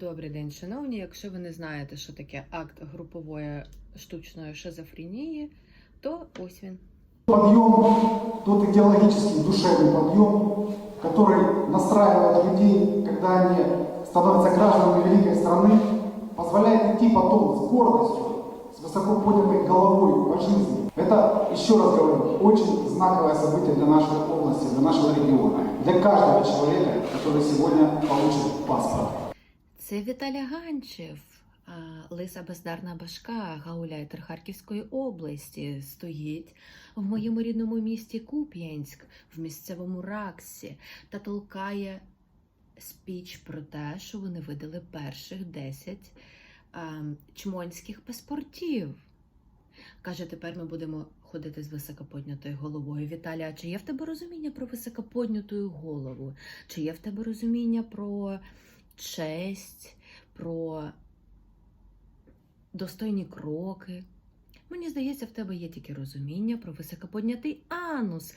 Добрий день, шановні. Якщо ви не знаєте, що таке акт групової штучної шизофренії, то ось він. подъем, тот идеологический, душевный подъем, который настраивает людей, когда они становятся гражданами великой страны, позволяет идти потом с гордостью, с высоко поднятой головой по жизни. Это, еще раз говорю, очень знаковое событие для нашей области, для нашего региона, для каждого человека, который сегодня получит паспорт. Це Віталя Ганчев, лиса бездарна башка, гауляйтер Харківської області, стоїть в моєму рідному місті Куп'янськ, в місцевому Раксі, та толкає спіч про те, що вони видали перших 10 а, чмонських паспортів. Каже, тепер ми будемо ходити з високоподнятою головою. Віталя, чи є в тебе розуміння про високоподняту голову? Чи є в тебе розуміння про честь, про достойні кроки? Мені здається, в тебе є тільки розуміння про високоподнятий анус,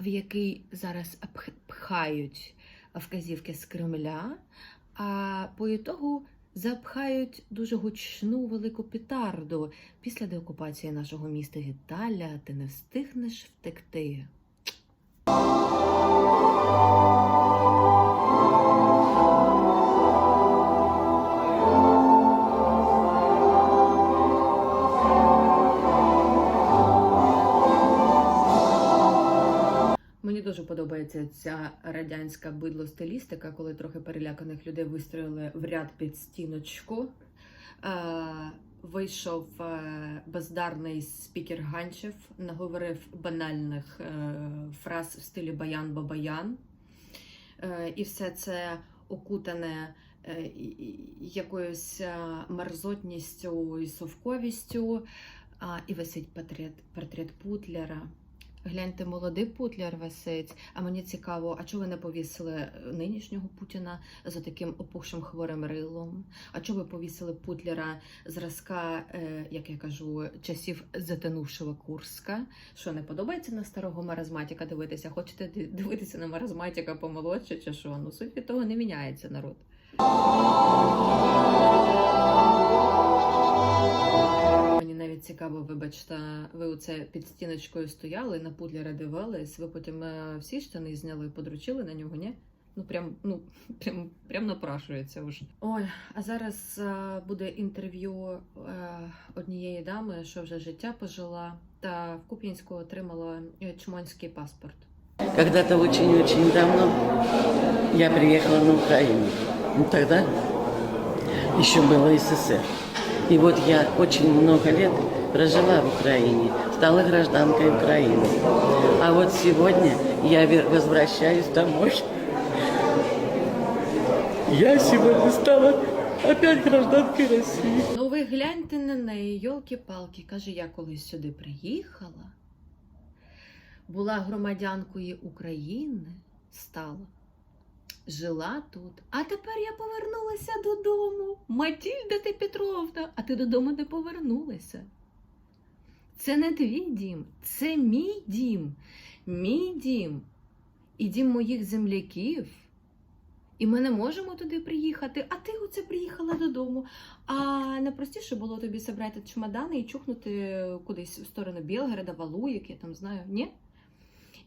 в який зараз пхають вказівки з Кремля, а по ітогу запхають дуже гучну велику петарду. Після деокупації нашого міста Віталя ти не встигнеш втекти. Дуже подобається ця радянська бидло-стилістика, коли трохи переляканих людей вистроїли в ряд під стіночку. Е, вийшов е, бездарний спікер Ганчев, наговорив банальних е, фраз в стилі баян-бабаян. І все це окутане якоюсь мерзотністю і совковістю. І висить портрет, портрет Путлера. Гляньте, молодий Путляр висить. А мені цікаво, а чого ви не повісили нинішнього Путіна з таким опухшим хворим рилом? А чого ви повісили Путлера зразка, е, як я кажу, часів затонувшого Курська? Що не подобається на старого маразматіка дивитися? Хочете дивитися на маразматіка помолодше чи що? Ну суть від того не міняється народ. Цікаво, вибачте, ви оце під стіночкою стояли, на путлера дивились, ви потім е, всі штани зняли, подручили на нього, ні? Ну прям, ну прям, прям напрашується вже. Ой, а зараз е, буде інтерв'ю е, однієї дами, що вже життя пожила, та в Куп'янську отримала чмонський паспорт. Когда-то очень-очень давно я приехала на Украину. Ну, тогда еще было СССР. И вот я очень много лет прожила в Украине, стала гражданкой Украины. А вот сегодня я возвращаюсь домой. Я сегодня стала опять гражданкой России. Ну ви гляньте на неї, йолки-палки. Каже, я колись сюди приїхала, була громадянкою України, стала, жила тут. А тепер я повернулася додому. Матільда ти Петровна, а ти додому не повернулася. Це не твій дім, це мій дім. Мій дім і дім моїх земляків. І ми не можемо туди приїхати, а ти оце приїхала додому. А найпростіше було тобі зібрати чемодани і чухнути кудись в сторону Білгорода, Валуїк, я там знаю, ні?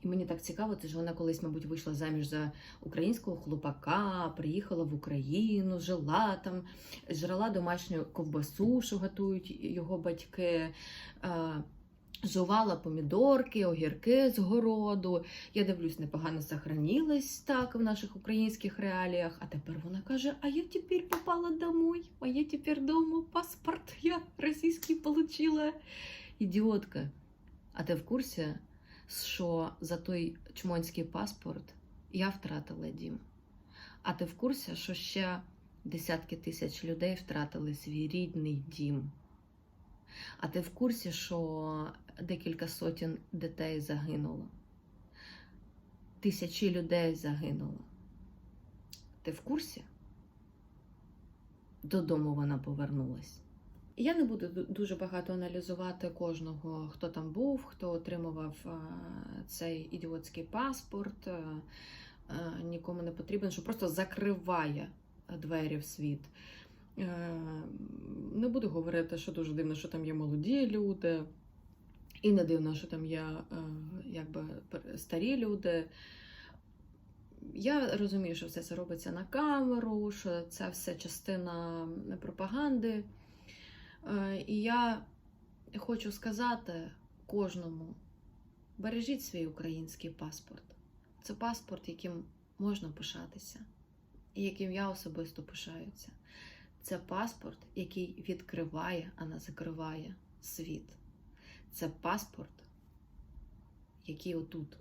І мені так цікаво, це ж вона колись, мабуть, вийшла заміж за українського хлопака, приїхала в Україну, жила там, жрала домашню ковбасу, що готують його батьки. е, Жувала помідорки, огірки з городу. Я дивлюсь, непогано сохранилась так в наших українських реаліях. А тепер вона каже: А я тепер попала домой, а я тепер дома паспорт я російський получила. Ідіотка. А ти в курсі, що за той чмонський паспорт я втратила дім? А ти в курсі, що ще десятки тисяч людей втратили свій рідний дім? А ти в курсі, що декілька сотень дітей загинуло? Тисячі людей загинуло. Ти в курсі? Додому вона повернулась. Я не буду дуже багато аналізувати кожного, хто там був, хто отримував е, цей ідіотський паспорт. е, е, Нікому не потрібен, що просто закриває двері в світ. Не буду говорити, що дуже дивно, що там є молоді люди, і не дивно, що там є якби старі люди. Я розумію, що все це робиться на камеру, що це все частина пропаганди. Е, І я хочу сказати кожному: бережіть свій український паспорт. Це паспорт, яким можна пишатися, і яким я особисто пишаюся. Це паспорт, який відкриває, а не закриває світ. Це паспорт, який отут